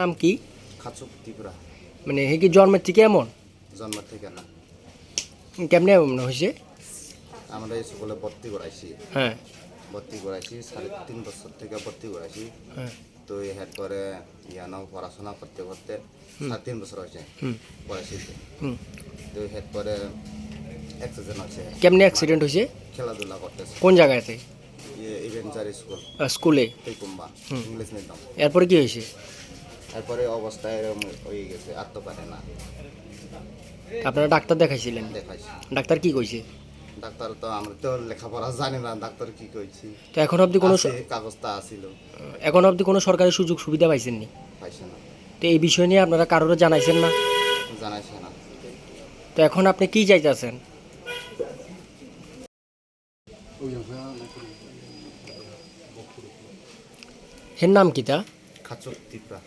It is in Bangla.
নাম কি? খাচুক ত্রিপুরা। মানে হে কি জন্মের থেকে এমন? জন্ম থেকে না। কেমনে এমন হয়েছে? আমরা এই স্কুলে ভর্তি করাইছি। হ্যাঁ। ভর্তি করাইছি সাড়ে তিন বছর থেকে ভর্তি করাইছি। হ্যাঁ। তো হেড করে ইয়ানো পড়াশোনা করতে করতে সাড়ে তিন বছর হয়েছে হুম। পড়াইছি। তো। হুম। তো হেড করে অ্যাক্সিডেন্ট হয়েছে। কেমনে অ্যাক্সিডেন্ট হয়েছে? খেলাধুলা করতেছে। কোন জায়গাতে? ইভেঞ্চারি স্কুল। স্কুলে। English medium. এরপরে কি হয়েছে? তারপরে অবস্থা এরকম হয়ে গেছে আর তো পারে না। আপনারা ডাক্তার দেখাইছিলেন? দেখাইছি। ডাক্তার কি কইছে? ডাক্তার তো আমরা তো লেখাপড়া জানি না ডাক্তার কি কইছি? তো এখন অবধি কোনো কাগজটা আসিল এখন অবধি কোনো সরকারি সুযোগ সুবিধা পাইছেননি? পাইছে না। তো এই বিষয় নিয়ে আপনারা কারোর জানাইছেন না? জানাইছে না। তো এখন আপনি কি চাইতেছেন? এর নাম কি তা? খাচুক ত্রিপুরা